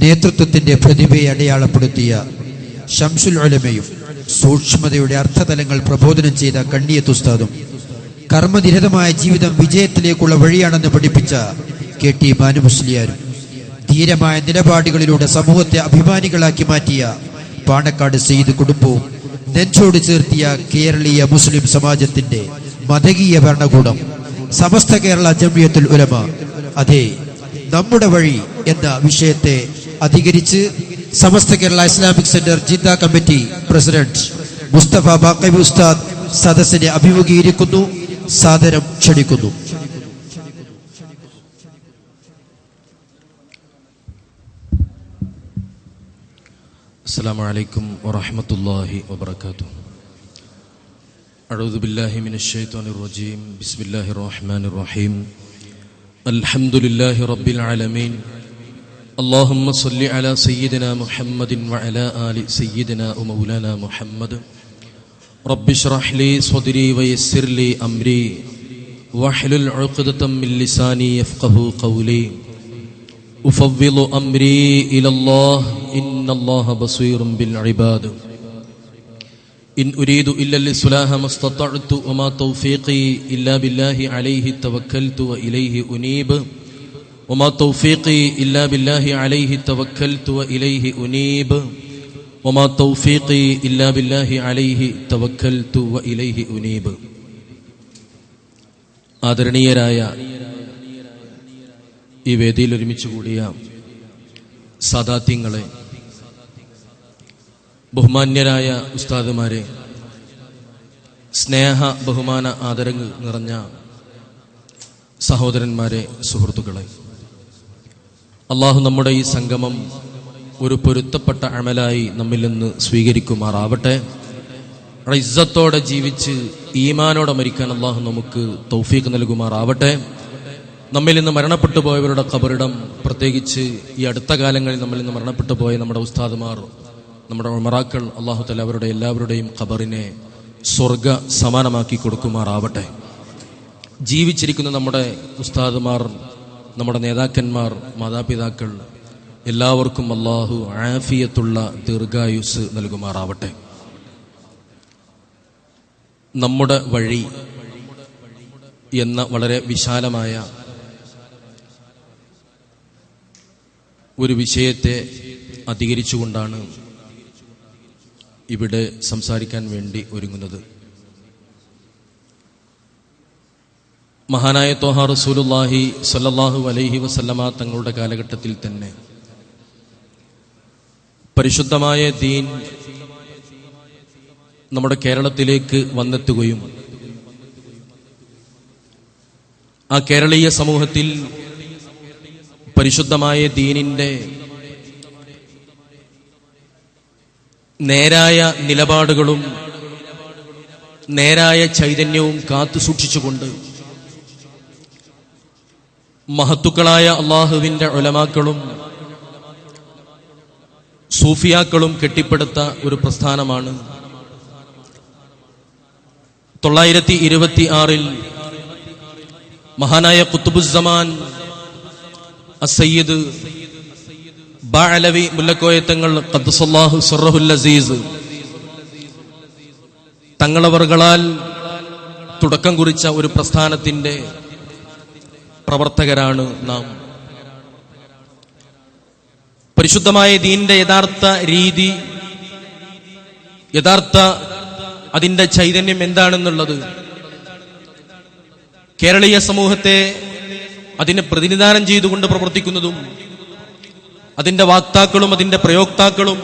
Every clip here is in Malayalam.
നേതൃത്വത്തിന്റെ പ്രതിഭയെ അടയാളപ്പെടുത്തിയ ഷംസുൽ ഒലമയും സൂക്ഷ്മതയുടെ അർത്ഥതലങ്ങൾ പ്രബോധനം ചെയ്ത കണ്ണിയത്ത് ഉസ്താദും കർമ്മനിരതമായ ജീവിതം വിജയത്തിലേക്കുള്ള വഴിയാണെന്ന് പഠിപ്പിച്ച കെ ടി ബാനുമുസ്ലിയാരും ധീരമായ നിലപാടുകളിലൂടെ സമൂഹത്തെ അഭിമാനികളാക്കി മാറ്റിയ പാണക്കാട് സെയ്ദ് കുടുംബവും നെഞ്ചോട് ചേർത്തിയ കേരളീയ മുസ്ലിം സമാജത്തിന്റെ മതകീയ ഭരണകൂടം സമസ്ത കേരള ജമിയത്തുൽ ഉലമ. അതെ നമ്മുടെ വഴി എന്ന വിഷയത്തെ അധികരിച്ച് Samastha Kerala Islamic centre Jeddah committee president Musthafa ബാക്കബി ഉസ്താദ് സദസ്സിനെ അഭിമുഖീകരിക്കുന്നു സാദരം ക്ഷണിക്കുന്നു السلام عليكم ورحمة الله وبركاته أعوذ بالله من الشيطان الرجيم بسم الله الرحمن الرحيم الحمد لله رب العالمين اللهم صل على سيدنا محمد وعلى آل سيدنا ومولانا محمد. رب اشرح لي صدري ويسر لي أمري. واحلل عقدة من لساني يفقه قولي. أفوض أمري إلى الله. إن الله بصير بالعباد. إن أريد إلا الإصلاح ما استطعت وما توفيقي إلا بالله عليه توكلت وإليه أنيب. وما توفيقي إلا بالله عليه توكلت وإليه أنيب وما توفيقي إلا بالله عليه توكلت وإليه أنيب ആദരണീയരായ ഈ വേദിയിൽ ഒരുമിച്ച് കൂടിയ സാദാത്യങ്ങളെ ബഹുമാന്യരായ ഉസ്താദുമാരെ സ്നേഹ ബഹുമാന ആദരങ്ങൾ നിറഞ്ഞ സഹോദരന്മാരെ സുഹൃത്തുക്കളെ അള്ളാഹു നമ്മുടെ ഈ സംഗമം ഒരു പൊരുത്തപ്പെട്ട അമലായി നമ്മിൽ നിന്ന് സ്വീകരിക്കുമാറാവട്ടെ. റൈസത്തോടെ ജീവിച്ച് ഈമാനോടെ മരിക്കാൻ അള്ളാഹു നമുക്ക് തൗഫീഖ് നൽകുമാറാവട്ടെ. നമ്മിൽ നിന്ന് മരണപ്പെട്ടു പോയവരുടെ കബറിടം പ്രത്യേകിച്ച് ഈ അടുത്ത കാലങ്ങളിൽ നമ്മിൽ നിന്ന് മരണപ്പെട്ടു പോയ നമ്മുടെ ഉസ്താദുമാർ നമ്മുടെ ഉമറാക്കൾ അള്ളാഹു തല അവരുടെ എല്ലാവരുടെയും ഖബറിനെ സ്വർഗ സമാനമാക്കി കൊടുക്കുമാറാവട്ടെ. ജീവിച്ചിരിക്കുന്ന നമ്മുടെ ഉസ്താദുമാർ നമ്മുടെ നേതാക്കന്മാർ മാതാപിതാക്കൾ എല്ലാവർക്കും അള്ളാഹു ആഫിയത്തുള്ള ദീർഘായുസ് നൽകുമാറാവട്ടെ. നമ്മുടെ വഴി എന്ന വളരെ വിശാലമായ ഒരു വിഷയത്തെ അധികരിച്ചുകൊണ്ടാണ് ഇവിടെ സംസാരിക്കാൻ വേണ്ടി ഒരുങ്ങുന്നത്. മഹാനായ തോഹ റസൂലുല്ലാഹി സല്ലാഹു അലൈഹി വസല്ലമ തങ്ങളുടെ കാലഘട്ടത്തിൽ തന്നെ. പരിശുദ്ധമായ ദീൻ നമ്മുടെ കേരളത്തിലേക്ക് വന്നെത്തുകയും ആ കേരളീയ സമൂഹത്തിൽ പരിശുദ്ധമായ ദീനിന്റെ നേരായ നിലപാടുകളും നേരായ ചൈതന്യവും കാത്തു സൂക്ഷിച്ചുകൊണ്ട് മഹത്തുക്കളായ അള്ളാഹുവിന്റെ ഒലമാക്കളും സൂഫിയാക്കളും കെട്ടിപ്പടുത്ത ഒരു പ്രസ്ഥാനമാണ്. തൊള്ളായിരത്തി ഇരുപത്തി ആറിൽ മഹാനായ കുത്തുബുസമാൻ അസയ്യദ് ബാലവി മുല്ലക്കോയത്തങ്ങൾ ഖദ്സല്ലാഹു സുറഹുൽ അസീസ് തങ്ങളവറുകളാൽ തുടക്കം കുറിച്ച ഒരു പ്രസ്ഥാനത്തിന്റെ പ്രവർത്തകരാണ് നാം. പരിശുദ്ധമായ ദീന്റെ യഥാർത്ഥ രീതി യഥാർത്ഥ അതിന്റെ ചൈതന്യം എന്താണെന്നുള്ളത് കേരളീയ സമൂഹത്തെ അതിനെ പ്രതിനിധാനം ചെയ്തുകൊണ്ട് പ്രവർത്തിക്കുന്നതും അതിന്റെ വാക്താക്കളും അതിന്റെ പ്രയോക്താക്കളും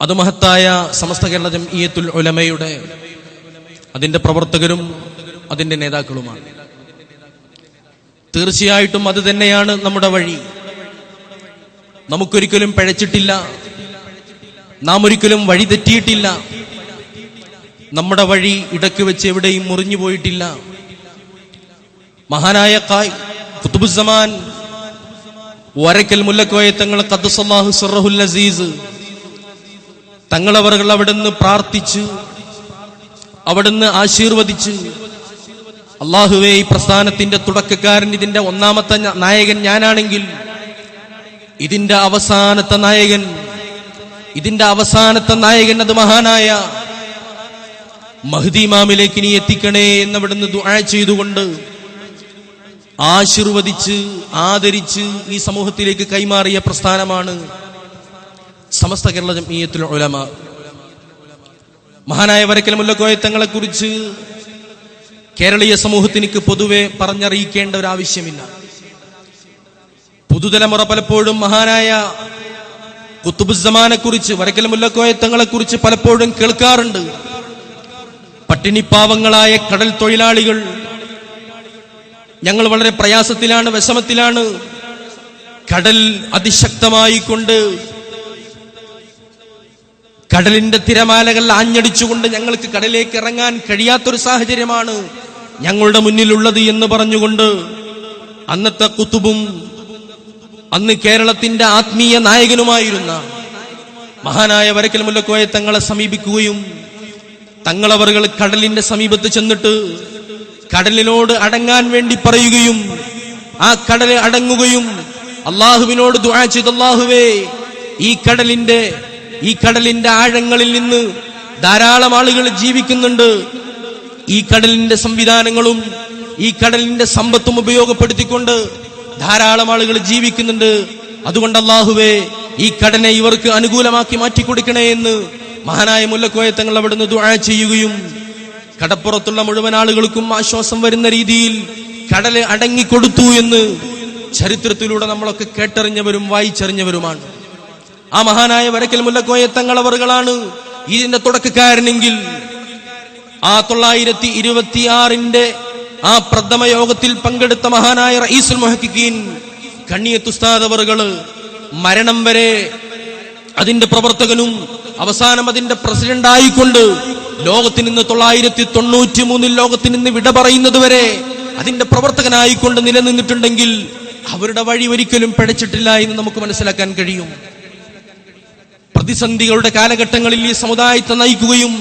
അത് മഹത്തായ സമസ്ത കേരള ജംഇയത്തുൽ ഉലമയുടെ അതിന്റെ പ്രവർത്തകരും അതിന്റെ നേതാക്കളുമാണ്. തീർച്ചയായിട്ടും അത് തന്നെയാണ് നമ്മുടെ വഴി. നമുക്കൊരിക്കലും പഴച്ചിട്ടില്ല. നാം ഒരിക്കലും വഴി തെറ്റിയിട്ടില്ല. നമ്മുടെ വഴി ഇടയ്ക്ക് വെച്ച് എവിടെയും മുറിഞ്ഞു പോയിട്ടില്ല. മഹാനായ കായ് കുത്തുബുസമാൻ വരക്കൽ മുല്ലക്കോയത്തങ്ങൾ ഖദ്സല്ലാഹു സുറഹുൽ അസീസ് തങ്ങളവറുകൾ അവിടുന്ന് പ്രാർത്ഥിച്ച് അവിടുന്ന് ആശീർവദിച്ച് അള്ളാഹുവെ ഈ പ്രസ്ഥാനത്തിന്റെ തുടക്കക്കാരൻ ഇതിന്റെ ഒന്നാമത്തെ നായകൻ ഞാനാണെങ്കിൽ ഇതിന്റെ അവസാനത്തെ നായകൻ ഇതിന്റെ അവസാനത്തെ നായകൻ അത് മഹാനായ മഹ്ദിമാമിലേക്ക് നീ എത്തിക്കണേ എന്നവിടുന്ന് ദുആ ചെയ്തുകൊണ്ട് ആശീർവദിച്ച് ആദരിച്ച് ഈ സമൂഹത്തിലേക്ക് കൈമാറിയ പ്രസ്ഥാനമാണ് സമസ്ത കേരള ജമീയത്തുൽ ഉലമ. മഹാനായ വരക്കൽ കുറിച്ച് കേരളീയ സമൂഹത്തിനിക്ക് പൊതുവെ പറഞ്ഞറിയിക്കേണ്ട ഒരു ആവശ്യമില്ല. പുതുതലമുറ പലപ്പോഴും മഹാനായ കുത്തുബുസമാനെ കുറിച്ച് വരക്കൽ മുല്ലക്കോയത്തങ്ങളെ കുറിച്ച് പലപ്പോഴും കേൾക്കാറുണ്ട്. പട്ടിണിപ്പാവങ്ങളായ കടൽ തൊഴിലാളികൾ ഞങ്ങൾ വളരെ പ്രയാസത്തിലാണ് വിഷമത്തിലാണ് കടൽ അതിശക്തമായി കൊണ്ട് കടലിന്റെ തിരമാലകൾ ആഞ്ഞടിച്ചുകൊണ്ട് ഞങ്ങൾക്ക് കടലിലേക്ക് ഇറങ്ങാൻ കഴിയാത്തൊരു സാഹചര്യമാണ് ഞങ്ങളുടെ മുന്നിലുള്ളത് എന്ന് പറഞ്ഞുകൊണ്ട് അന്നത്തെ കുത്തുബും അന്ന് കേരളത്തിന്റെ ആത്മീയ നായകനുമായിരുന്ന മഹാനായ വരക്കൽ മുല്ലക്കോയെ തങ്ങളെ സമീപിക്കുകയും തങ്ങളവറുകൾ കടലിന്റെ സമീപത്ത് ചെന്നിട്ട് കടലിനോട് അടങ്ങാൻ വേണ്ടി പറയുകയും ആ കടൽ അടങ്ങുകയും അള്ളാഹുവിനോട് ദുആ ചെയ്ത്. അള്ളാഹുവേ ഈ കടലിന്റെ ഈ കടലിന്റെ ആഴങ്ങളിൽ നിന്ന് ധാരാളം ആളുകൾ ജീവിക്കുന്നുണ്ട്. ഈ കടലിന്റെ സംവിധാനങ്ങളും ഈ കടലിന്റെ സമ്പത്തും ഉപയോഗപ്പെടുത്തിക്കൊണ്ട് ധാരാളം ആളുകൾ ജീവിക്കുന്നുണ്ട്. അതുകൊണ്ട് അള്ളാഹുവേ ഈ കടനെ ഇവർക്ക് അനുകൂലമാക്കി മാറ്റിക്കൊടുക്കണേ എന്ന് മഹാനായ മുല്ലക്കോയ തങ്ങൾ അവിടുന്ന് ദുആ ചെയ്യുകയും കടപ്പുറത്തുള്ള മുഴുവൻ ആളുകൾക്കും ആശ്വാസം വരുന്ന രീതിയിൽ കടൽ അടങ്ങിക്കൊടുത്തു എന്ന് ചരിത്രത്തിലൂടെ നമ്മളൊക്കെ കേട്ടറിഞ്ഞവരും വായിച്ചറിഞ്ഞവരുമാണ്. ആ മഹാനായ വരക്കൽ മുല്ലക്കോയ തങ്ങളവറുകളാണ്. ഇതിന്റെ തുടക്കക്കാരനെങ്കിൽ ആ തൊള്ളായിരത്തി ഇരുപത്തിയാറിന്റെ ആ പ്രഥമ യോഗത്തിൽ പങ്കെടുത്ത മഹാനായ റഈസുൽ മൊഹക്കീൻ കണ്ണിയത്തുസ്താദവറുകൾ മരണം വരെ അതിന്റെ പ്രവർത്തകനും അവസാനം അതിന്റെ പ്രസിഡന്റ് ആയിക്കൊണ്ട് ലോകത്തിൽ നിന്ന് തൊള്ളായിരത്തി തൊണ്ണൂറ്റി മൂന്നിൽ ലോകത്തിൽ നിന്ന് വിട പറയുന്നത് വരെ അതിന്റെ പ്രവർത്തകനായിക്കൊണ്ട് നിലനിന്നിട്ടുണ്ടെങ്കിൽ അവരുടെ വഴി ഒരിക്കലും പിഴച്ചിട്ടില്ല എന്ന് നമുക്ക് മനസ്സിലാക്കാൻ കഴിയും. പ്രതിസന്ധികളുടെ കാലഘട്ടങ്ങളിൽ ഈ സമുദായത്തെ നയിക്കുകയും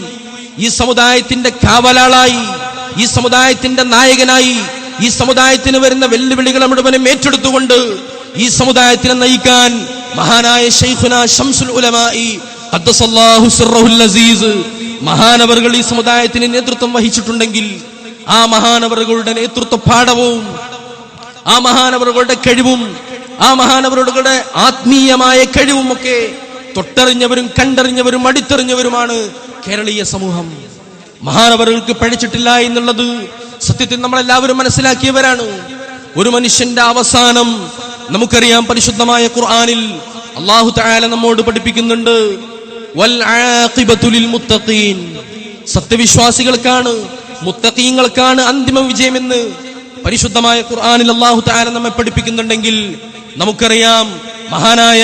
ഈ സമുദായത്തിന്റെ കാവലാളായി ഈ സമുദായത്തിന്റെ നായകനായി ഈ സമുദായത്തിന് വരുന്ന വെല്ലുവിളികൾ മുഴുവനും ഏറ്റെടുത്തുകൊണ്ട് ഈ സമുദായത്തിനെ നയിക്കാൻ മഹാനായ ഷംസുൽ ഉലമായി മഹാനവറുകൾ ഈ സമുദായത്തിന് നേതൃത്വം വഹിച്ചിട്ടുണ്ടെങ്കിൽ ആ മഹാനവറുകളുടെ നേതൃത്വ പാഠവും ആ മഹാനവറുകളുടെ കഴിവും ആ മഹാനവറുകളുടെ ആത്മീയമായ കഴിവും ഒക്കെ തൊട്ടറിഞ്ഞവരും കണ്ടറിഞ്ഞവരും അടിത്തെറിഞ്ഞവരുമാണ് കേരളീയ സമൂഹം. മഹാനവറുകൾക്ക് പഴിച്ചിട്ടില്ല എന്നുള്ളത് സത്യത്തിൽ നമ്മളെല്ലാവരും മനസ്സിലാക്കിയവരാണ്. ഒരു മനുഷ്യന്റെ അവസാനം നമുക്കറിയാം പരിശുദ്ധമായ ഖുർആാനിൽ അള്ളാഹു തആല നമ്മോട് പഠിപ്പിക്കുന്നുണ്ട് സത്യവിശ്വാസികൾക്കാണ് മുത്തഖീങ്ങൾക്കാണ് അന്തിമ വിജയമെന്ന് പരിശുദ്ധമായ ഖുർആാനിൽ അള്ളാഹു തആല നമ്മെ പഠിപ്പിക്കുന്നുണ്ടെങ്കിൽ നമുക്കറിയാം മഹാനായ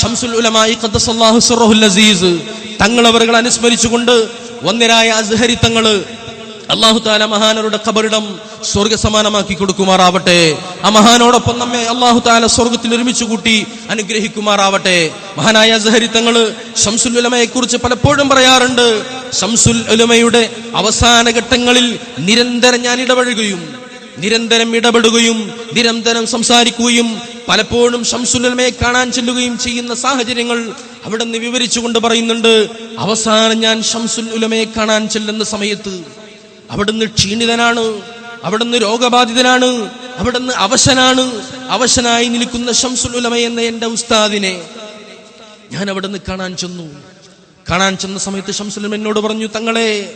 ഷംസുൽ ഉലമായി ഖദ്ദസല്ലാഹു സിർറഹുൽ അസീസ് തങ്ങളവറുകൾ അനുസ്മരിച്ചുകൊണ്ട് വന്നിരായ അസ്ഹരി തങ്ങൾ അള്ളാഹു താല മഹാനരുടെ കബറിടം സ്വർഗ സമാനമാക്കി കൊടുക്കുമാറാവട്ടെ. ആ മഹാനോടൊപ്പം നമ്മെ അള്ളാഹു താല സ്വർഗത്തിൽ ഒരുമിച്ച് കൂട്ടി അനുഗ്രഹിക്കുമാറാവട്ടെ. മഹാനായ അസഹരി തങ്ങൾ ഷംസുൽ ഉലമയെ കുറിച്ച് പലപ്പോഴും പറയാറുണ്ട് ഷംസുൽ ഉലമയുടെ അവസാന ഘട്ടങ്ങളിൽ നിരന്തരം ഞാൻ ഇടപഴകുകയും നിരന്തരം ഇടപെടുകയും നിരന്തരം സംസാരിക്കുകയും പലപ്പോഴും ശംസുലമയെ കാണാൻ ചെല്ലുകയും ചെയ്യുന്ന സാഹചര്യങ്ങൾ അവിടെ നിന്ന് വിവരിച്ചുകൊണ്ട് പറയുന്നുണ്ട് അവസാനം ഞാൻ ഷംസുൽ ഉലമയെ കാണാൻ ചെല്ലുന്ന സമയത്ത് അവിടുന്ന് ക്ഷീണിതനാണ് അവിടുന്ന് രോഗബാധിതനാണ് അവിടുന്ന് അവശനാണ് അവശനായി നിൽക്കുന്ന ഷംസുൽ ഉലമ എന്ന എന്റെ ഉസ്താദിനെ ഞാൻ അവിടുന്ന് കാണാൻ ചെന്നു. കാണാൻ ചെന്ന സമയത്ത് ഷംസുൽ എന്നോട് പറഞ്ഞു തങ്ങളെ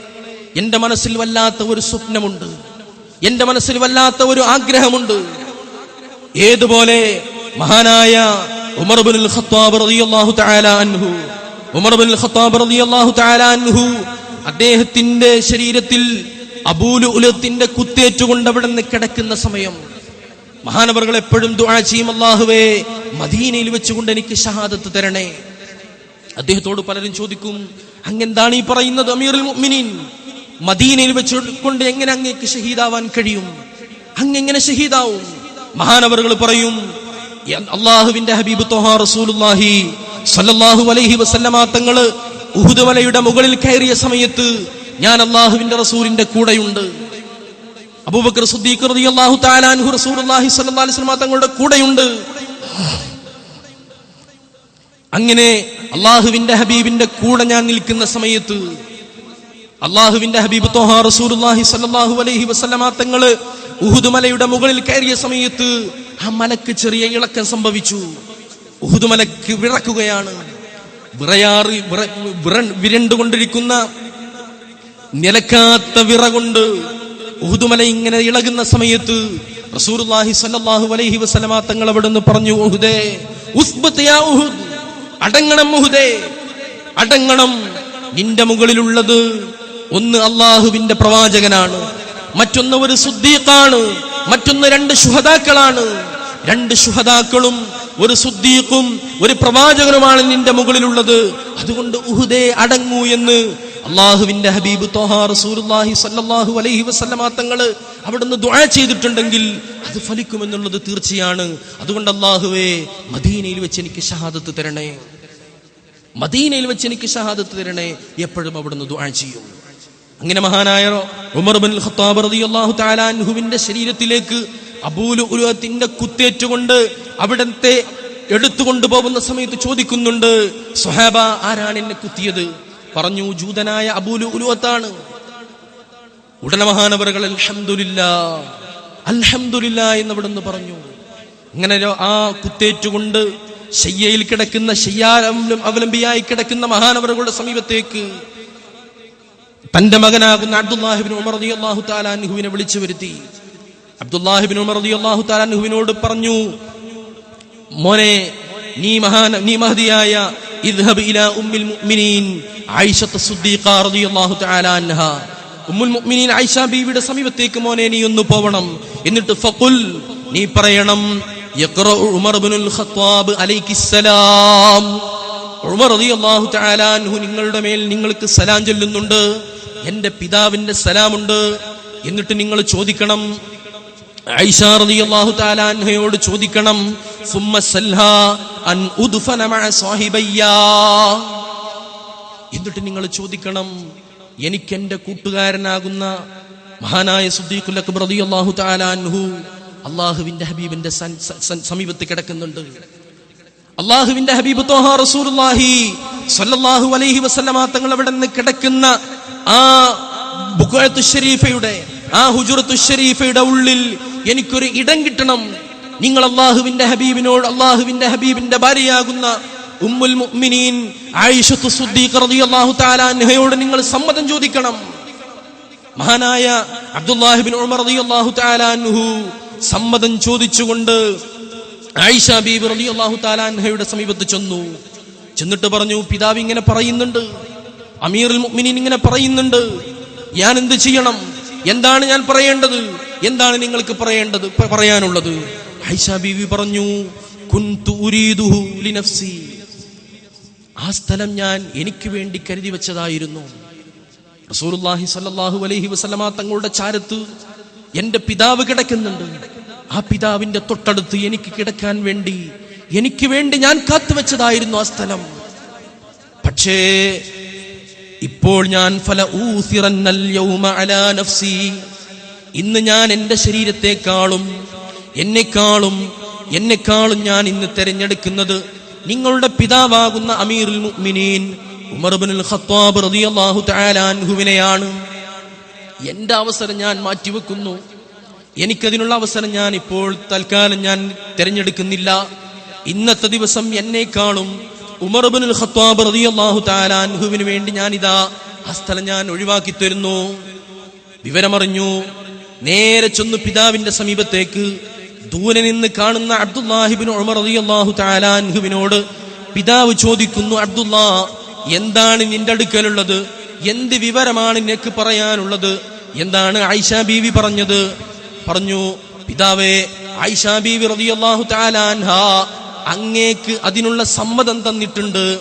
എന്റെ മനസ്സിൽ വല്ലാത്ത ഒരു സ്വപ്നമുണ്ട്. എന്റെ മനസ്സിൽ വല്ലാത്ത ഒരു ആഗ്രഹമുണ്ട്. ഏതുപോലെ മഹാനായ ഖത്താബ് റളിയല്ലാഹു തആല അൻഹു ഖത്താബ് റളിയല്ലാഹു തആല അൻഹു അദ്ദേഹത്തിന്റെ ശരീരത്തിൽ അബൂലു ഉലത്തിന്റെ കുത്തേറ്റുകൊണ്ട് അവിടെ നിന്ന് കിടക്കുന്ന സമയം. മഹാനവറുകൾ എപ്പോഴും ദുആ ചെയ്യും അല്ലാഹുവേ മദീനയിൽ വെച്ചുകൊണ്ട് എനിക്ക് ഷഹാദത്ത് തരണേ. അദ്ദേഹത്തോട് പലരും ചോദിക്കും അങ്ങെന്താണ് ഈ പറയുന്നത് അമീറുൽ മുഅ്മിനീൻ? മദീനയിൽ വെച്ചുകൊണ്ട് എങ്ങനെ അങ്ങേക്ക് ഷഹീദാവാൻ കഴിയും? അങ്ങെങ്ങനെ ഷഹീദാവും? മഹാനവറുകൾ പറയും "യ- അള്ളാഹുവിന്റെ ഹബീബ് ത്വഹാ റസൂലുള്ളാഹി സല്ലല്ലാഹു അലൈഹി വസല്ലമ തങ്ങൾ ഉഹുദ് മലയുടെ മുകളിൽ കയറിയ സമയത്ത് ഞാൻ അള്ളാഹുവിന്റെ റസൂലിന്റെ കൂടെയുണ്ട്. അബൂബക്കർ സുദ്ദീഖ് റളിയല്ലാഹു തആല അൻഹു റസൂലുള്ളാഹി സ്വല്ലല്ലാഹു അലൈഹി വസല്ലമ തങ്ങളുടെ കൂടെയുണ്ട്. അങ്ങനെ അള്ളാഹുവിന്റെ ഹബീബിന്റെ കൂടെ ഞാൻ നിൽക്കുന്ന സമയത്ത് അള്ളാഹുവിന്റെ ഹബീബ് തോഹാ റസൂലുള്ളാഹി സ്വല്ലല്ലാഹു അലൈഹി തങ്ങൾ ഉഹുദ് മലയുടെ മുകളിൽ കയറിയ സമയത്ത് ആ മലക്ക് ചെറിയ ഇളക്കം സംഭവിച്ചു. ഉഹുദ് മലക്ക് വിറക്കുകയാണ്. വിറയാറ് വിറ- വിറ- വിരണ്ടുകൊണ്ടിരിക്കുന്ന നിലക്കാത്ത വിറ കൊണ്ട് ഉഹുദുമല ഇങ്ങനെ ഇളകുന്ന സമയത്ത് റസൂലുള്ളാഹി സ്വല്ലല്ലാഹു അലൈഹി വസല്ലമ തങ്ങൾ അവിടുന്ന് പറഞ്ഞു ഉഹുദ് അടങ്ങണം ഉഹുദേ അടങ്ങണം. നിന്റെ മുകളിലുള്ളത് ഒന്ന് അള്ളാഹുവിന്റെ പ്രവാചകനാണ് മറ്റൊന്ന് ഒരു സുദ്ദീഖാണ് മറ്റൊന്ന് രണ്ട് ശുഹദാക്കളാണ്. രണ്ട് ശുഹദാക്കളും ഒരു സുദ്ദീഖും ഒരു പ്രവാചകനുമാണ് നിന്റെ മുകളിലുള്ളത്. അതുകൊണ്ട് ഉഹുദേ അടങ്ങൂ എന്ന് അള്ളാഹുവിന്റെ ഹബീബ് റസൂലുള്ളാഹി സ്വല്ലല്ലാഹു അലൈഹി വസല്ലമ അവിടുന്ന് ദുആ ചെയ്തിട്ടുണ്ടെങ്കിൽ അത് ഫലിക്കുമെന്നുള്ളത് തീർച്ചയാണ്. അതുകൊണ്ട് അള്ളാഹുവേ മദീനയിൽ വെച്ച് എനിക്ക് ഷഹാദത്ത് തരണേ. മദീനയിൽ വെച്ച് എനിക്ക് ഷഹാദത്ത് തരണേ. എപ്പോഴും അവിടുന്ന് ദുആ ചെയ്യും. അങ്ങനെ മഹാനായ ഉമർ ബിൻ ഖത്താബ് റളിയല്ലാഹു തആല അൻഹുവിന്റെ ശരീരത്തിലേക്ക് അബൂലു ഉലുഅത്തിന്റെ കുത്തേറ്റുകൊണ്ട് അവിടത്തെ എടുത്തുകൊണ്ടു പോകുന്ന സമയത്ത് ചോദിക്കുന്നുണ്ട് സുഹാബ ആരാണ് എന്നെ കുത്തിയത്? പറഞ്ഞു ജൂതനായ അബൂലു ഉലുവത്താണ് ഉടനെ മഹാനവറുകൾ അൽഹമില്ല അൽഹമില്ല എന്ന് അവിടുന്ന് പറഞ്ഞു. ഇങ്ങനെ ആ കുത്തേറ്റുകൊണ്ട് ശയ്യയിൽ കിടക്കുന്ന ശയ്യാരം അവലംബിയായി കിടക്കുന്ന മഹാനവറുകളുടെ സമീപത്തേക്ക് തന്റെ മകനാകുന്ന അബ്ദുല്ലാഹിബിൻ ഉമർ റളിയല്ലാഹു അള്ളാഹു താലാൻഹുവിനെ വിളിച്ചു വരുത്തി. അബ്ദുല്ലാഹിബിൻ ഉമർ റളിയല്ലാഹു അള്ളാഹു താലാൻഹുവിനോട് പറഞ്ഞു മോനെ നീ മഹാന നീ മഹതിയായ ഇദ്ഹബ് ഇലാ ഉമ്മിൽ മുഅ്മിനീൻ ആയിഷത്ത് സുദ്ദീഖ റളിയല്ലാഹു തആല അൻഹ. ഉമ്മുൽ മുഅ്മിനീൻ ആയിഷ ബീവിയുടെ സമീപത്തേക്ക് മോനെ നീ ഒന്ന് പോവണം. എന്നിട്ട് ഫഖുൽ നീ പറയണം യഖറഉ ഉമർ ഇബ്നുൽ ഖത്താബ് അലൈഹിസ്സലാം ഉമർ റളിയല്ലാഹു തആല അൻഹു നിങ്ങളുടെ മേൽ നിങ്ങൾക്ക് സലാം ചൊല്ലുന്നുണ്ട്. എന്റെ പിതാവിന്റെ സലാമുണ്ട് എന്നിട്ട് നിങ്ങൾ ചോദിക്കണം. ഐഷ റളിയല്ലാഹു തആല അൻഹയോട് ചോദിക്കണം. എന്നിട്ട് നിങ്ങൾ ചോദിക്കണം എനിക്ക് എന്റെ കൂട്ടുകാരനാകുന്ന മഹാനായ സുദ്ദീഖുൽ അക്ബർ റളിയല്ലാഹു തആല അൻഹു അള്ളാഹുവിന്റെ ഹബീബിന്റെ സമീപത്ത് കിടക്കുന്നുണ്ട്. അള്ളാഹുവിന്റെ ഹബീബ് തോഹ റസൂലുള്ളാഹി സ്വല്ലല്ലാഹു അലൈഹി തങ്ങൾ അവിടെ നിന്ന് കിടക്കുന്ന ആ ബുഖഅത്തു ഷരീഫയുടെ ആ ഹുജുറത്തു ഷരീഫയുടെ ഉള്ളിൽ എനിക്കൊരു ഇടം കിട്ടണം. നിങ്ങൾ അള്ളാഹുവിന്റെ ഹബീബിനോട് അള്ളാഹുവിന്റെ ഹബീബിന്റെ ഭാര്യയാകുന്ന ഉമ്മുൽ മുഅ്മിനീൻ ആയിഷത്തു സുദ്ദീഖ് റളിയല്ലാഹു തആല അൻഹയോട് നിങ്ങൾ സമ്മതം ചോദിക്കണം. മഹാനായ അബ്ദുല്ലാഹിബിൻ ഉമർ റളിയല്ലാഹു തആല അൻഹു സമ്മതം ചോദിച്ചുകൊണ്ട് ആയിഷ ബീബി റളിയല്ലാഹു തആല അൻഹയുടെ സമീപത്ത് ചെന്നു. ചെന്നിട്ട് പറഞ്ഞു പിതാവ് ഇങ്ങനെ പറയുന്നുണ്ട്. അമീറുൽ മുഅ്മിനീൻ ഇങ്ങനെ പറയുന്നുണ്ട്. ഞാൻ എന്ത് ചെയ്യണം? എന്താണ് ഞാൻ പറയേണ്ടത്? എന്താണ് നിങ്ങൾക്ക് പറയേണ്ടത്? പറയാനുള്ളത്? ആയിഷ ബീവി പറഞ്ഞു ആ സ്ഥലം ഞാൻ എനിക്ക് വേണ്ടി കരുതി വെച്ചതായിരുന്നു. റസൂലുള്ളാഹി സ്വല്ലല്ലാഹു അലൈഹി വസല്ലമ തങ്ങളുടെ ചാരത്ത് എന്റെ പിതാവ് കിടക്കുന്നുണ്ട്. ആ പിതാവിന്റെ തൊട്ടടുത്ത് എനിക്ക് കിടക്കാൻ വേണ്ടി എനിക്ക് വേണ്ടി ഞാൻ കാത്തുവെച്ചതായിരുന്നു ആ സ്ഥലം. പക്ഷേ ഇപ്പോൾ ഞാൻ ഫല ഊസിറന്നൽ യൗമ അലാ നഫ്സി. ഇന്ന് ഞാൻ എന്റെ ശരീരത്തെക്കാളും എന്നെക്കാളും എന്നെക്കാളും ഞാൻ ഇന്ന് തെരഞ്ഞെടുക്കുന്നത് നിങ്ങളുടെ പിതാവാകുന്ന അമീറുൽ മുഅ്മിനീൻ ഖത്താബ് റളിയല്ലാഹു തആല അവസരം ഞാൻ മാറ്റിവെക്കുന്നു. എനിക്കതിനുള്ള അവസരം ഞാൻ ഇപ്പോൾ തൽക്കാലം ഞാൻ തിരഞ്ഞെടുക്കുന്നില്ല. ഇന്നത്തെ ദിവസം എന്നേക്കാളും ഉമർ ഇബ്നുൽ ഖത്താബ് റളിയല്ലാഹു തആല അൻഹുവിന് വേണ്ടി ഞാൻ ഇതാ ആ സ്ഥലം ഞാൻ ഒഴിവാക്കി തരുന്നു. വിവരമറിഞ്ഞു. നേരെ ചെന്നു പിതാവിന്റെ സമീപത്തേക്ക് ദൂരെ നിന്ന് കാണുന്ന അബ്ദുല്ലാഹിബിൻ ഉമർ റളിയല്ലാഹു തആല അൻഹുവിനോട് പിതാവ് ചോദിക്കുന്നു അബ്ദുല്ലാ എന്താണ് നിന്റെ അടുക്കലുള്ളത്? എന്ത് വിവരമാണ് നിനക്ക് പറയാനുള്ളത്? എന്താണ് ആയിഷ ബീവി പറഞ്ഞത്? പറഞ്ഞു പിതാവേ ആയിഷ ബീവി റളിയല്ലാഹു തആല അൻഹ അങ്ങേക്ക് അതിനുള്ള സമ്മതം തന്നിട്ടുണ്ട്.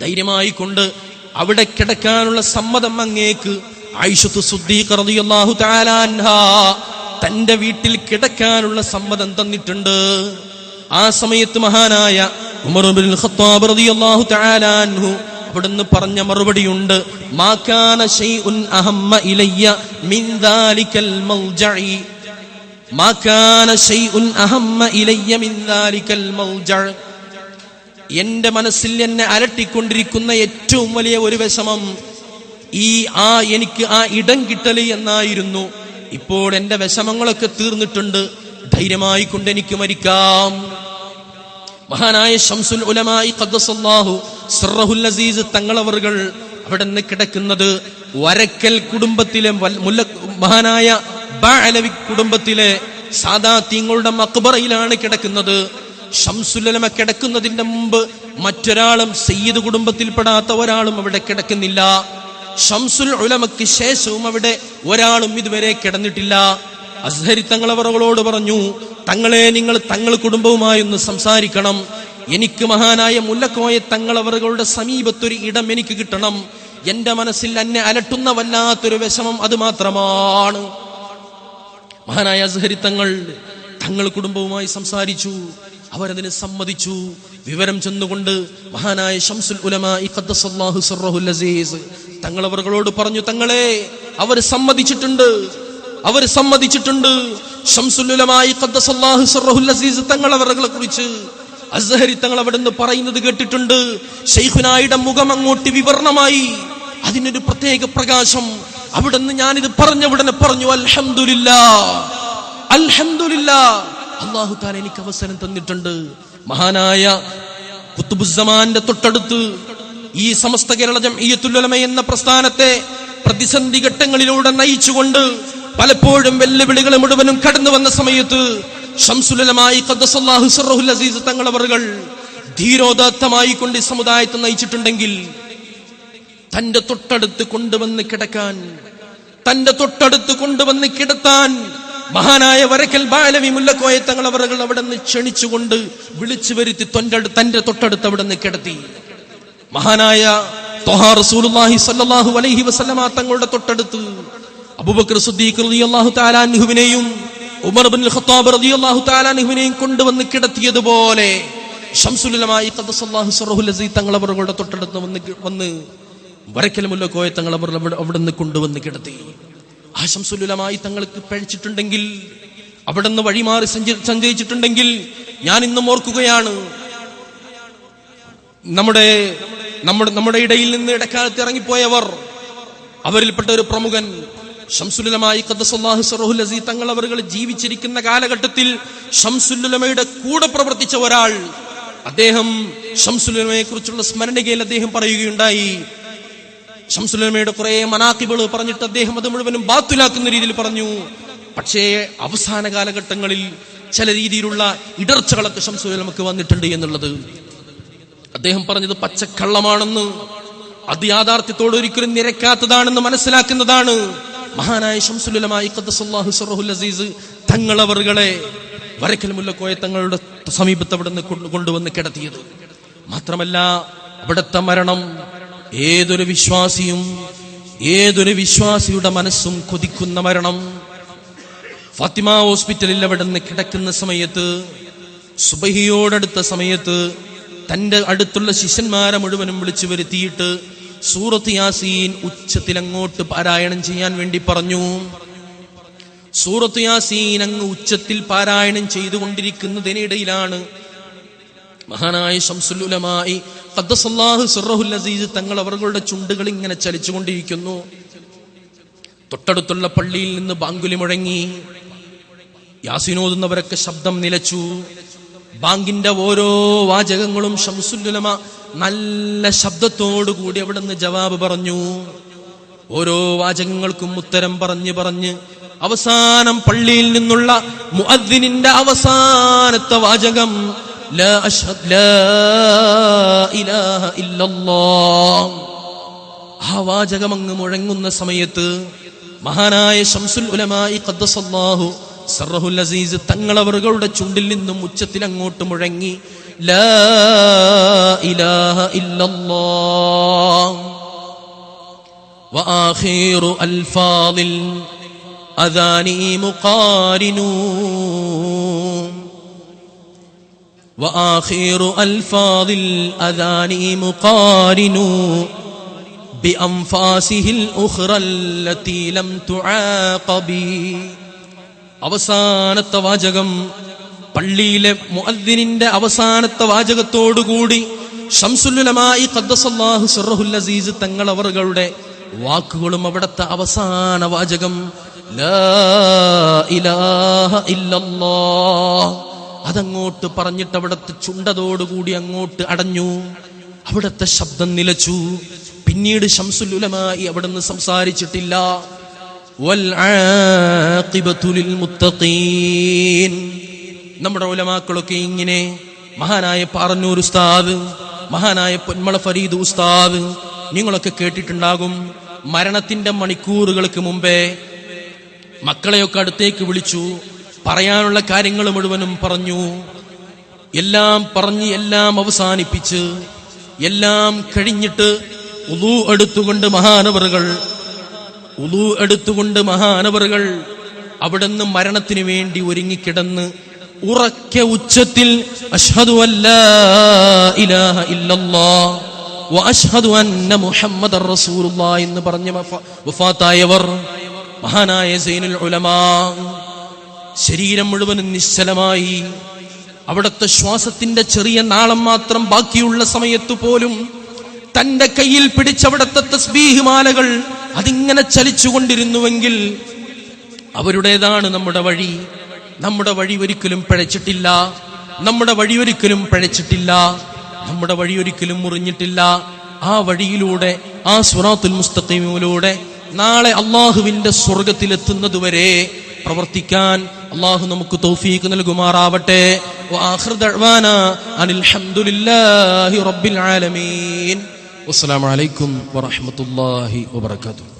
ധൈര്യമായി കൊണ്ട് അവിടെ കിടക്കാനുള്ള സമ്മതം അങ്ങേക്ക്. ആയിഷത്തു റളിയല്ലാഹു തന്റെ വീട്ടിൽ കിടക്കാനുള്ള സമ്മതം തന്നിട്ടുണ്ട്. ആ സമയത്ത് മഹാനായ ഉമർ ഖത്താബ് റളിയല്ലാഹു അവിടുന്ന് പറഞ്ഞ മറുപടിയുണ്ട്. മാകാന ഷൈഉൻ അഹമ്മ ഇലയ്യ മിൻ ദാലിക്കൽ മൗജഇ. എന്റെ മനസ്സിൽ എന്നെ അലട്ടിക്കൊണ്ടിരിക്കുന്ന ഏറ്റവും വലിയ ഒരു വിഷമം ഈ ആ എനിക്ക് ആ ഇടം കിട്ടൽ എന്നായിരുന്നു. ഇപ്പോൾ എന്റെ വിഷമങ്ങളൊക്കെ തീർന്നിട്ടുണ്ട്. ധൈര്യമായി കൊണ്ട് എനിക്ക് മരിക്കാം. മഹാനായ ഷംസുൽ ഉലമായി ഖദ്ദസല്ലാഹു അസീസ് തങ്ങളവറുകൾ അവിടെ നിന്ന് കിടക്കുന്നത് വരക്കൽ കുടുംബത്തിലെ മുല്ല മഹാനായ ബാലവി കുടുംബത്തിലെ സാദാ തീങ്ങളുടെ മക്ബറയിലാണ് കിടക്കുന്നത്. ഷംസുലമ കിടക്കുന്നതിന്റെ മുമ്പ് മറ്റൊരാളും സയ്യിദ് കുടുംബത്തിൽപ്പെടാത്ത ഒരാളും അവിടെ കിടക്കുന്നില്ല. ഷംസുൽ ഉലമക്ക് ശേഷവും അവിടെ ഒരാളും ഇതുവരെ കിടന്നിട്ടില്ല. അസ്ഹരി തങ്ങളവറകളോട് പറഞ്ഞു തങ്ങളെ നിങ്ങൾ തങ്ങൾ കുടുംബവുമായി ഒന്ന് സംസാരിക്കണം. എനിക്ക് മഹാനായ മുല്ലക്കോയ തങ്ങളവറുകളുടെ സമീപത്തൊരു ഇടം എനിക്ക് കിട്ടണം. എന്റെ മനസ്സിൽ എന്നെ അലട്ടുന്ന വല്ലാത്തൊരു വിഷമം അത് മാത്രമാണ്. മഹാനായ അസഹരി തങ്ങൾ കുടുംബവുമായി സംസാരിച്ചു. അവരതിന് സമ്മതിച്ചു. വിവരം ചെന്നുകൊണ്ട് മഹാനായ ഷംസുൽ ഉലമാഹു അസീസ് തങ്ങൾ അവരോട് പറഞ്ഞു തങ്ങളെ അവർ സമ്മതിച്ചിട്ടുണ്ട്. അവർ സമ്മതിച്ചിട്ടുണ്ട്. ഷംസുൽ അസീസ് തങ്ങൾ അവരെ കുറിച്ച് അസഹരി തങ്ങൾ അവിടെ നിന്ന് പറയുന്നത് കേട്ടിട്ടുണ്ട്. ഷെയ്ഖുനായുടെ മുഖം അങ്ങോട്ട് വിവരണമായി അതിനൊരു പ്രത്യേക പ്രകാശം അവിടുന്ന് ഞാനിത് പറഞ്ഞ ഉടനെ പറഞ്ഞു അൽഹംദുലില്ലാ അൽഹംദുലില്ലാ. അള്ളാഹു താൻ എനിക്ക് അവസരം തന്നിട്ടുണ്ട്. മഹാനായ കുത്തുബുസമാന്റെ തൊട്ടടുത്ത് ഈ സമസ്ത കേരള ജംഇയ്യത്തുൽ എന്ന പ്രസ്ഥാനത്തെ പ്രതിസന്ധി ഘട്ടങ്ങളിലൂടെ നയിച്ചുകൊണ്ട് പലപ്പോഴും വെല്ലുവിളികൾ മുഴുവനും കടന്നു വന്ന സമയത്ത് അസീസ് തങ്ങളവറുകൾ ധീരോദാത്തമായി കൊണ്ട് സമുദായത്തെ നയിച്ചിട്ടുണ്ടെങ്കിൽ തന്റെ തൊട്ടടുത്ത് കൊണ്ടുവന്ന് കിടക്കാൻ തന്റെ തൊട്ടടുത്ത് കൊണ്ടുവന്ന് കിടത്താൻ മഹാനായ വരക്കൽ ബാലവി മുല്ലക്കോയ തങ്ങൾ അവർ അവിടെ നിന്ന് ക്ഷണിച്ചുകൊണ്ട് വിളിച്ചു വരുത്തി തൊന്റെ തൊട്ടടുത്ത് അവിടെ നിന്ന് കിടത്തി. മഹാനായ റസൂലുള്ളാഹി സ്വല്ലല്ലാഹു അലൈഹി വസല്ലമ തങ്ങളുടെ തൊട്ടടുത്ത് അബൂബക്കർ സിദ്ദീഖ് റളിയല്ലാഹു തആല അൻഹുവിനെയും ഉമർ ഇബ്നുൽ ഖത്താബ് റളിയല്ലാഹു തആല അൻഹുവിനെയും കൊണ്ടുവന്ന് കിടത്തിയതുപോലെ ഷംസുലുലമായി അസീസ് തങ്ങളവരുടെ തൊട്ടടുത്ത് വന്ന് വന്ന് വരക്കൽ മുല്ലക്കോയ തങ്ങൾ അവർ അവിടെ നിന്ന് കൊണ്ടുവന്ന് കിടത്തി. ആശംസുലുലമായി തങ്ങൾക്ക് പഴിച്ചിട്ടുണ്ടെങ്കിൽ അവിടെ നിന്ന് വഴിമാറി സഞ്ചരി- സഞ്ചരിച്ചിട്ടുണ്ടെങ്കിൽ ഞാൻ ഇന്നും ഓർക്കുകയാണ്. നമ്മുടെ നമ്മുടെ നമ്മുടെ ഇടയിൽ നിന്ന് ഇടക്കാലത്ത് ഇറങ്ങിപ്പോയവർ അവരിൽപ്പെട്ട ഒരു പ്രമുഖൻ ഷംസുലമായി അസീ തങ്ങൾ അവർ ജീവിച്ചിരിക്കുന്ന കാലഘട്ടത്തിൽ ഷംസുല്ലമയുടെ കൂടെ പ്രവർത്തിച്ച ഒരാൾ. അദ്ദേഹം ഷംസുലമയെ കുറിച്ചുള്ള സ്മരണകയിൽ അദ്ദേഹം പറയുകയുണ്ടായി ഷംസുലമയുടെ കുറെ മനാക്കിബിൾ പറഞ്ഞിട്ട് അദ്ദേഹം അത് മുഴുവനും ബാത്തുലാക്കുന്ന രീതിയിൽ പറഞ്ഞു. പക്ഷേ അവസാന കാലഘട്ടങ്ങളിൽ ചില രീതിയിലുള്ള ഇടർച്ചകളൊക്കെ ഷംസുലമക്ക് വന്നിട്ടുണ്ട് എന്നുള്ളത്. അദ്ദേഹം പറഞ്ഞത് പച്ചക്കള്ളമാണെന്ന്. അത് യാഥാർത്ഥ്യത്തോട് ഒരിക്കലും നിരക്കാത്തതാണെന്ന് മനസ്സിലാക്കുന്നതാണ്. മഹാനായ ഷംസുലമായി അസീസ് തങ്ങളവറുകളെ വരക്കൽ മുല്ലക്കോയ തങ്ങളുടെ സമീപത്ത് അവിടെ നിന്ന് കൊണ്ടുവന്ന് കിടത്തിയത്. മാത്രമല്ല അവിടുത്തെ മരണം ഏതൊരു വിശ്വാസിയും ഏതൊരു വിശ്വാസിയുടെ മനസ്സും കൊതിക്കുന്ന മരണം. ഫാത്തിമ ഹോസ്പിറ്റലിൽ അവിടെ നിന്ന് കിടക്കുന്ന സമയത്ത് സുബഹിയോടടുത്ത സമയത്ത് തന്റെ അടുത്തുള്ള ശിഷ്യന്മാരെ മുഴുവനും വിളിച്ചു വരുത്തിയിട്ട് സൂറത്ത് യാസീൻ ഉച്ചത്തിൽ അങ്ങോട്ട് പാരായണം ചെയ്യാൻ വേണ്ടി പറഞ്ഞു. സൂറത്ത് യാസീൻ അങ്ങ് ഉച്ചത്തിൽ പാരായണം ചെയ്തുകൊണ്ടിരിക്കുന്നതിനിടയിലാണ് മഹാനായ ഷംസുലുലമായി ഖദ്ദസല്ലാഹു സിർറഹുൽ അസീസ് തങ്ങൾ അവരുടെ ചുണ്ടുകൾ ഇങ്ങനെ ചലിച്ചുകൊണ്ടിരിക്കുന്നു. തൊട്ടടുത്തുള്ള പള്ളിയിൽ നിന്ന് ബാങ്കുലി മുഴങ്ങി. യാസിനോതുന്നവരൊക്കെ ശബ്ദം നിലച്ചു. ബാങ്കിന്റെ ഓരോ വാചകങ്ങളും ഷംസുല്ലുലമ നല്ല ശബ്ദത്തോടു കൂടി അവിടെ നിന്ന് ജവാബ് പറഞ്ഞു. ഓരോ വാചകങ്ങൾക്കും ഉത്തരം പറഞ്ഞു പറഞ്ഞ് അവസാനം പള്ളിയിൽ നിന്നുള്ള മുഅദ്ദിനിന്റെ അവസാനത്തെ വാചകം ലാ അഷ്ഹദ് ലാ ഇലാഹ ഇല്ലല്ലാഹ് ആ വാചകം അങ്ങ് മുഴങ്ങുന്ന സമയത്ത് മഹാനായ ഷംസുൽ ഉലമായി ഖദ്ദസല്ലാഹു സർറഹുൽ അസീസ് തങ്ങളവറുകളുടെ ചുണ്ടിൽ നിന്നും ഉച്ചത്തിൽ അങ്ങോട്ട് മുഴങ്ങി ലാ ഇലാഹ ഇല്ലല്ലാഹ് وآخر ألفاظ الأذان مقارن وآخر ألفاظ الأذان مقارن بأنفاسه الأخرى التي لم تعاقب അവസാനത്തെ വാചകം പള്ളിയിലെ മുഅദ്ദിനിന്റെ അവസാനത്തെ വാചകത്തോടുകൂടി ഷംസുലുലമായി ഖദ്ദസല്ലാഹു സിർറഹുൽ അസീസ് തങ്ങളവറുകളുടെ വാക്കുകളും അവിടുത്തെ അവസാന വാചകം ലാ ഇലാഹ ഇല്ലല്ലാഹ് അതങ്ങോട്ട് പറഞ്ഞിട്ട് അവിടുത്തെ ചുണ്ടതോടുകൂടി അങ്ങോട്ട് അടഞ്ഞു. അവിടത്തെ ശബ്ദം നിലച്ചു. പിന്നീട് ശംസുലുലമായി അവിടുന്ന് സംസാരിച്ചിട്ടില്ല. നമ്മുടെ ഉലമാക്കളൊക്കെ ഇങ്ങനെ മഹാനായ പാറന്നൂർ ഉസ്താദ് മഹാനായ പൊന്മള ഫരീദ് ഉസ്താദ് നിങ്ങളൊക്കെ കേട്ടിട്ടുണ്ടാകും മരണത്തിന്റെ മണിക്കൂറുകൾക്ക് മുമ്പേ മക്കളെയൊക്കെ അടുത്തേക്ക് വിളിച്ചു. പറയാനുള്ള കാര്യങ്ങൾ മുഴുവനും പറഞ്ഞു. എല്ലാം പറഞ്ഞ് എല്ലാം അവസാനിപ്പിച്ച് എല്ലാം കഴിഞ്ഞിട്ട് ഉലു എടുത്തുകൊണ്ട് മഹാനവറുകൾ ഉലു എടുത്തുകൊണ്ട് മഹാനവറുകൾ അവിടുന്ന് മരണത്തിന് വേണ്ടി ഒരുങ്ങിക്കിടന്ന് ഉറക്കെ ഉച്ചത്തിൽ അഷ്ഹദു അല്ലാ അന്ന മുഹമ്മദ എന്ന് പറഞ്ഞ വഫാത്തായവർ മഹാനായ സൈനുൽ ഉലമാ ശരീരം മുഴുവനും നിശ്ചലമായി. അവിടുത്തെ ശ്വാസത്തിന്റെ ചെറിയ നാളം മാത്രം ബാക്കിയുള്ള സമയത്തു പോലും തന്റെ കയ്യിൽ പിടിച്ചവിടത്തെ തസ്ബീഹ് മാലകൾ അതിങ്ങനെ ചലിച്ചുകൊണ്ടിരുന്നുവെങ്കിൽ അവരുടേതാണ് നമ്മുടെ വഴി. നമ്മുടെ വഴി ഒരിക്കലും പിഴച്ചിട്ടില്ല. നമ്മുടെ വഴി ഒരിക്കലും പിഴച്ചിട്ടില്ല. നമ്മുടെ വഴി ഒരിക്കലും മുറിഞ്ഞിട്ടില്ല. ആ വഴിയിലൂടെ ആ സുറാത്തുൽ മുസ്തഖീമിലൂടെ നാളെ അള്ളാഹുവിന്റെ സ്വർഗത്തിലെത്തുന്നതുവരെ പ്രവർത്തിക്കാൻ അള്ളാഹു നമുക്ക് തൗഫീഖ് നൽകുമാറാവട്ടെ. ഹംദുലില്ലാഹി റബ്ബിൽ ആലമീൻ. വസ്സലാമു അലൈക്കും വറഹ്മത്തുള്ളാഹി വബറകാതുഹു.